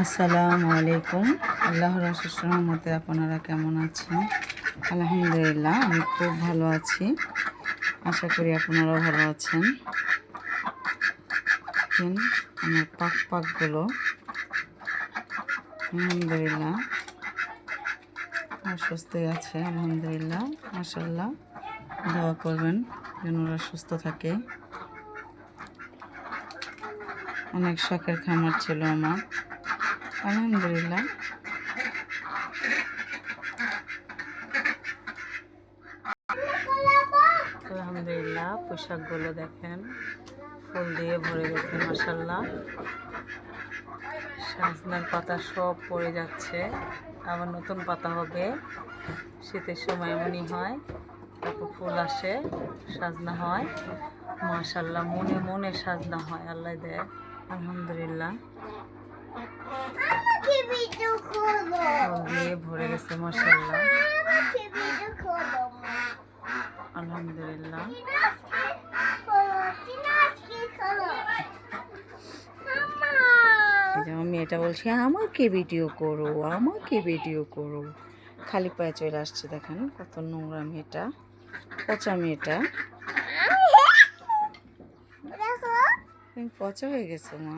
আসসালামু আলাইকুম। আল্লাহ রসুর মতে আপনারা কেমন আছেন? আলহামদুলিল্লাহ, আমি খুব ভালো আছি। আশা করি আপনারাও ভালো আছেন। আমার পাক পাকগুলো। আলহামদুলিল্লাহ অসুস্থই আছে, আলহামদুলিল্লাহ মাসাল্লাহ দোয়া করবেন যেন ওরা সুস্থ থাকে। অনেক শখের খামার ছিল আমার। আলহামদুলিল্লাহ আলহামদুলিল্লাহ, পোশাকগুলো দেখেন, ফুল দিয়ে ভরে গেছে মাসাল্লাহ সাজনার পাতা সব পড়ে যাচ্ছে, আবার নতুন পাতা হবে। শীতের সময় এমনই হয়, তারপর ফুল আসে, সাজনা হয়। মাশাল্লাহ মনে মনে সাজনা হয়, আল্লাহ দেয়, আলহামদুলিল্লাহ। আমাকে ভিডিও করো দিয়ে ভরে গেছে মাশাল্লাহ আমাকে ভিডিও করো আলহামদুলিল্লাহ। করো চিনাচকি করো মামা এই যে আমার মেয়েটা বলছে আমাকে ভিডিও করো আমাকে ভিডিও করো। খালি পায়ে চলে আসছে দেখেন কত নোংরা মেয়েটা পচা মেয়েটা পচা হয়ে গেছে মা।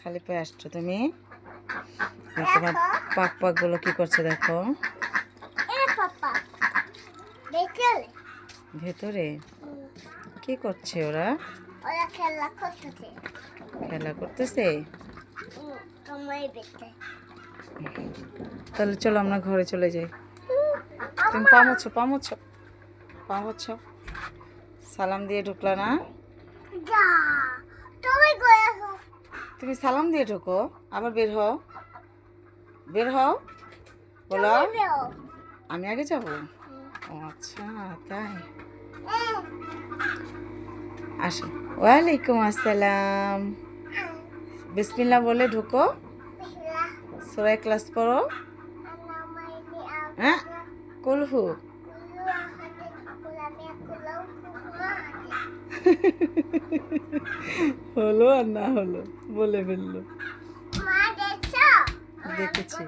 খালি পায়ে আসছো তুমি? তোমার পাক পাকগুলো কি করছে দেখো? ভেতরে। কি করছে ওরা? খেলা করতেছে। খেলা করতেছে? তাহলে চলো আমরা ঘরে চলে যাই। তুমি পামোছ পামোছ পামোছ সালাম দিয়ে ঢুকলা না? তুমি তুমি সালাম দিয়ে ঢোকো। আবার বের হও। বের হও। বলো। আমি আগে যাব? ও আচ্ছা তাই। আসো। ওয়ালাইকুম আসসালাম। বিসমিল্লা বলে ঢুকো। সবাই ক্লাস পড়ো। হ্যাঁ কুলহু হলো আর না হলো বলে ফেলল। দেখেছি?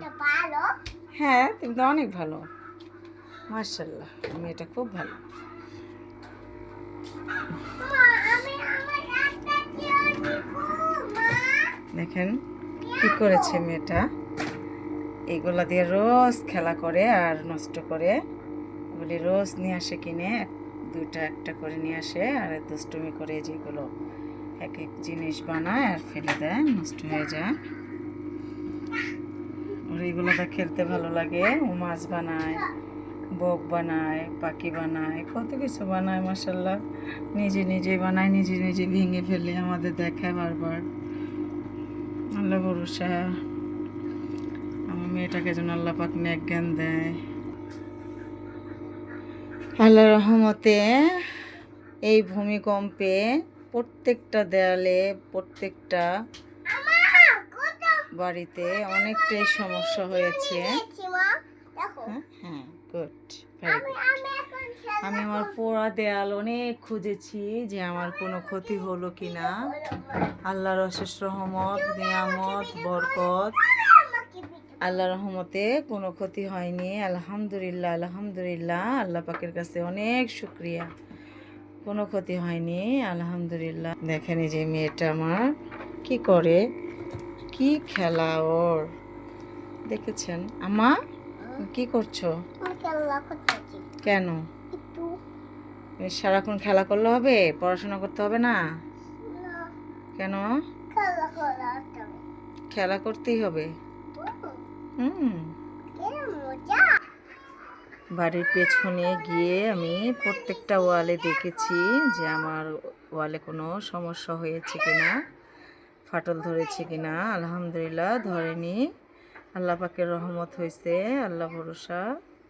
হ্যাঁ তুমি তো অনেক ভালো। মার্শাল্লাহ মেয়েটা খুব ভালো। দেখেন কি করেছে মেয়েটা। এগুলা দিয়ে রোজ খেলা করে আর নষ্ট করে। এগুলি রোজ নিয়ে আসে কিনে দুইটা একটা করে নিয়ে আসে আর দুষ্টুমি করে যেগুলো এক এক জিনিস বানায় আর ফেলে দেয়, নষ্ট হয়ে যায়। ওর এগুলোটা খেলতে ভালো লাগে। ও মাছ বানায়, বক বানায়, পাখি বানায়, কত কিছু বানায় মাসাল্লাহ নিজে নিজে বানায়, নিজে নিজে ভেঙে ফেলে আমাদের দেখায় বারবার। আল্লাহ ভরসা। আমার মেয়েটাকে যেন আল্লাহ পাক নেক জ্ঞান দেয়। আল্লাহ রহমতে এই ভূমিকম্পে প্রত্যেকটা দেয়ালে, প্রত্যেকটা বাড়িতে অনেকটাই সমস্যা হয়েছে। হ্যাঁ হ্যাঁ গুড গুড আমি আমার পোড়া দেয়াল অনেক খুঁজেছি যে আমার কোনো ক্ষতি হলো কি না আল্লাহর অশেষ রহমত, নিয়ামত, বরকত। আল্লাহ রহমতে কোনো ক্ষতি হয়নি। আলহামদুলিল্লাহ আলহামদুলিল্লাহ। আল্লাহ পাকের কাছে অনেক শুক্রিয়া। কোনো ক্ষতি হয়নি আলহামদুলিল্লাহ। দেখেন এই যে মেয়েটা আমার কি করে? কি খেলা ওর? দেখেছেন? আমা কি করছ? কেন? সারাক্ষণ খেলা করলে হবে? পড়াশোনা করতে হবে না? কেন? খেলা করতেই হবে। হুম। বাড়ির পেছনে গিয়ে আমি প্রত্যেকটা ওয়ালে দেখেছি যে আমার ওয়ালে কোনো সমস্যা হয়েছে কিনা, ফাটল ধরেছে কিনা। আলহামদুলিল্লাহ, ধরেনি। আল্লাহ পাকের রহমত হয়েছে, আল্লাহ ভরসা,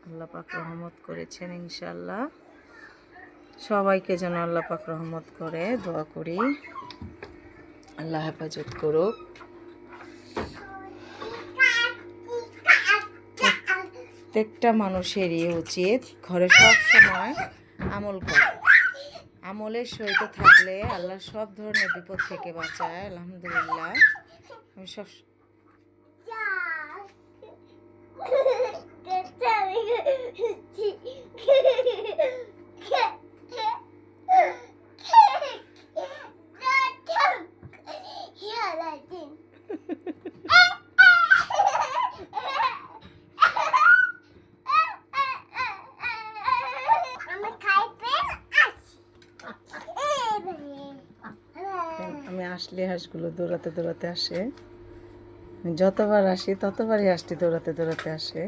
আল্লাহ পাক রহমত করেছেন ইনশাল্লাহ সবাইকে যেন আল্লাহ পাক রহমত করে, দোয়া করি। আল্লাহ হেফাজত করুক। প্রত্যেকটা মানুষেরই উচিত ঘরে সব সময় আমল করা। আমলের সহিত থাকলে আল্লাহ সব ধরনের বিপদ থেকে বাঁচায়, আলহামদুলিল্লাহ। আমি সব আসলে হাঁসগুলো দৌড়াতে দৌড়াতে আসে। যতবার আসি, ততবারই হাঁসটি দৌড়াতে দৌড়াতে আসে।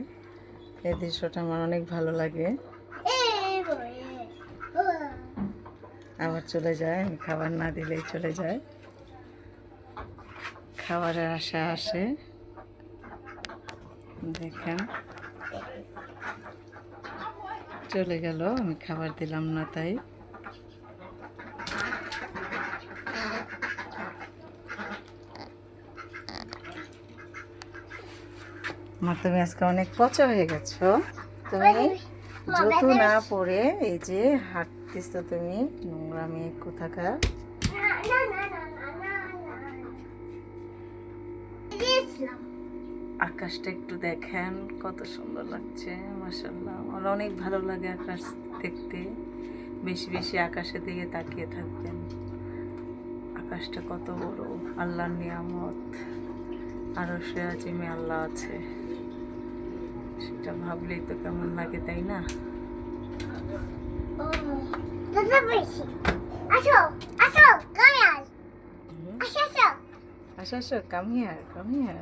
এই দৃশ্যটা আমার অনেক ভালো লাগে। আবার চলে যায়, আমি খাবার না দিলেই চলে যায়। খাবারের আশা আসে। দেখেন। চলে গেল, আমি খাবার দিলাম না তাই। আমার তুমি আজকে অনেক পচা হয়ে গেছো। তুমি জুতো না পরে এই যে হাঁটতেছো তুমি নোংরা মেয়ে কোথাকার? আকাশটা একটু দেখেন কত সুন্দর লাগছে মাসাল্লাহ আমার অনেক ভালো লাগে আকাশ দেখতে। বেশি বেশি আকাশের দিকে তাকিয়ে থাকবেন। আকাশটা কত বড় আল্লাহর নিয়ামত। আরও সে আজিমে আল্লাহ আছে। সেটা ভাবলেই তো কেমন লাগে তাই না? আসো আসো কাম হিয়ার কাম হিয়ার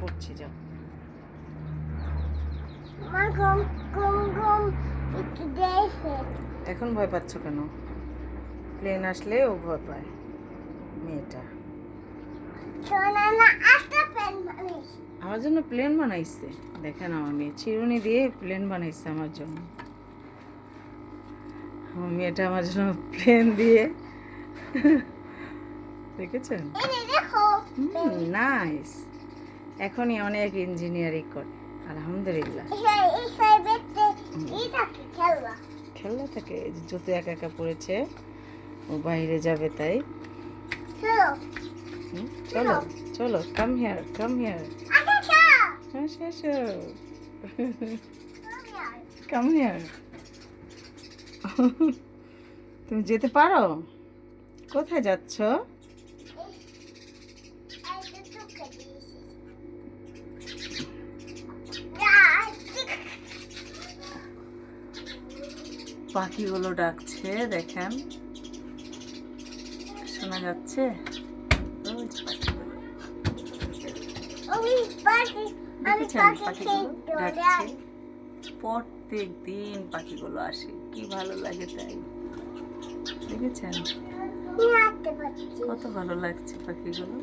পড়ছি যাও। এখন ভয় পাচ্ছ কেন? প্লেন আসলে ও ভয় পায় মেয়েটা। শোনা না আস্তে মানুষ আমার জন্য প্লেন বানাইছে। দেখেন আমার মেয়ে চিরুনি দিয়ে প্লেন বানাইছে আমার জন্য। আমার মেয়েটা আমার জন্য প্লেন দিয়ে। দেখেছেন? নাইস এখনই অনেক ইঞ্জিনিয়ারিং করে আলহামদুলিল্লাহ। খেলনা থাকে জুতো একা একা পড়েছে ও বাইরে যাবে তাই। চলো। চলো কাম হিয়ার কাম হিয়ার আসো আসো কাম হিয়ার তুমি যেতে পারো? কোথায় যাচ্ছ? পাখিগুলো ডাকছে দেখেন। শোনা যাচ্ছে? ওই পাখি দেখেছেন পাখিগুলো? ডাকছে। প্রত্যেক দিন পাখিগুলো আসে। কি ভালো লাগে তাই। দেখেছেন কত ভালো লাগছে পাখিগুলো।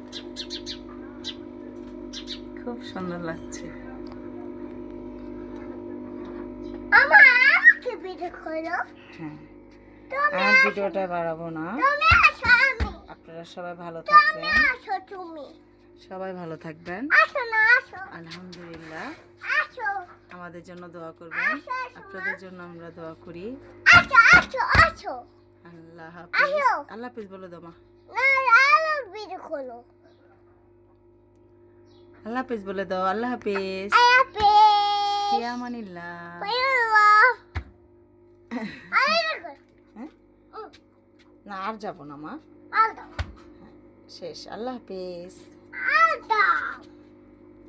খুব সুন্দর লাগছে। হ্যাঁ। আর ভিডিওটা বাড়াবো না। আপনারা সবাই ভালো থাকবেন। আসো সবাই ভালো থাকবেন। আলহামদুলিল্লাহ। আমাদের জন্য দোয়া করবেন। আপনাদের জন্য আমরা দোয়া করি। আল্লাহ হাফিজ। আল্লাহ হাফিজ বলে দমা আল্লাহ হাফিজ বলে দাও আল্লাহ হাফিজ। হ্যাঁ? না আর যাব না মা। শেষ। আল্লাহ হাফিজ।